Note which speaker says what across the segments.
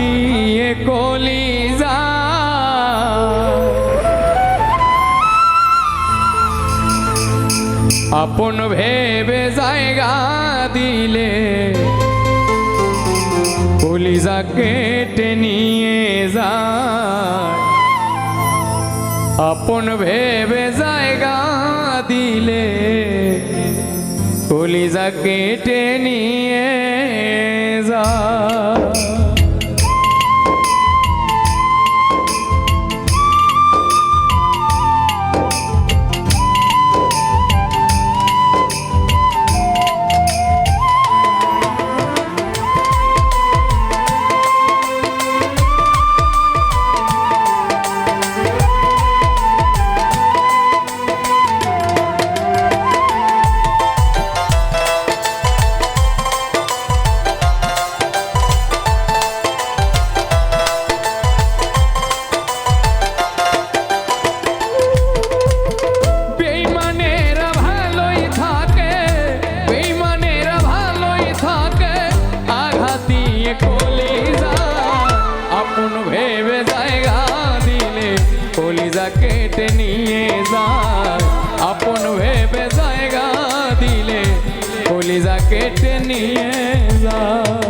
Speaker 1: দিয়ে কলি যা আপন ভেবে জায়গা দিলে কলিজা কেটে নিয়ে যায়। আপন ভেবে জায়গা দিলে কলিজা কেটে নিয়ে যা কলিজা কেটে নিয়ে যায়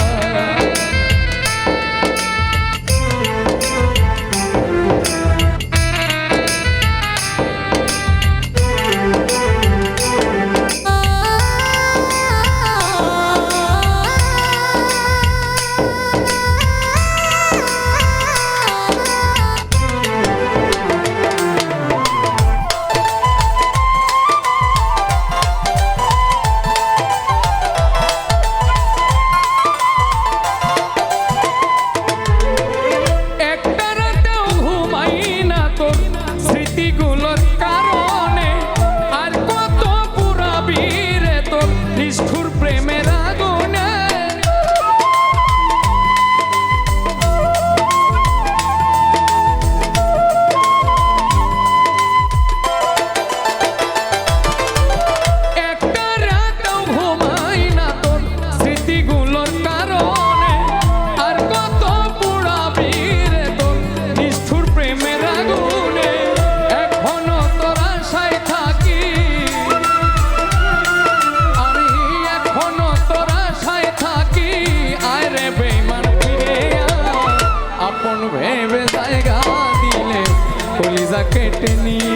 Speaker 1: টেনে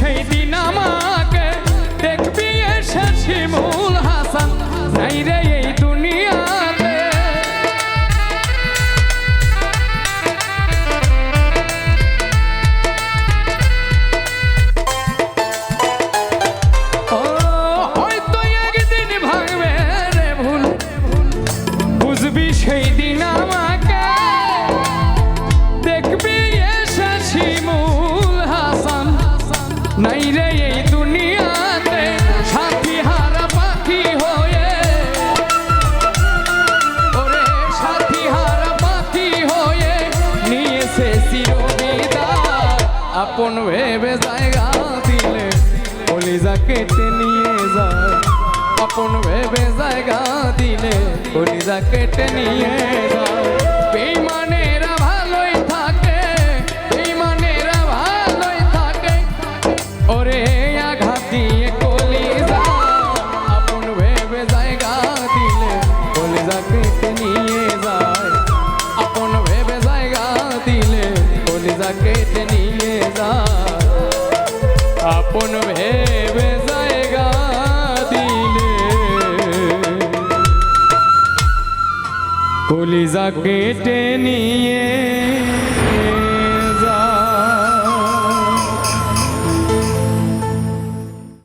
Speaker 1: সেই দিন আমাকে দেখবি এসে শিমুল হাসান। যাই রে এই দুনিয়াতে। ও, হয়তো একদিন ভাঙবে রে ভুল। বুঝবি সেই দিন আমাকে আপন ভেবে জায়গা দিলে কলিজা কেটে নিয়ে যায়। আপন ভেবে জায়গা দিলে কলিজা কেটে নিয়ে যায় কলিজা কেটে নিয়ে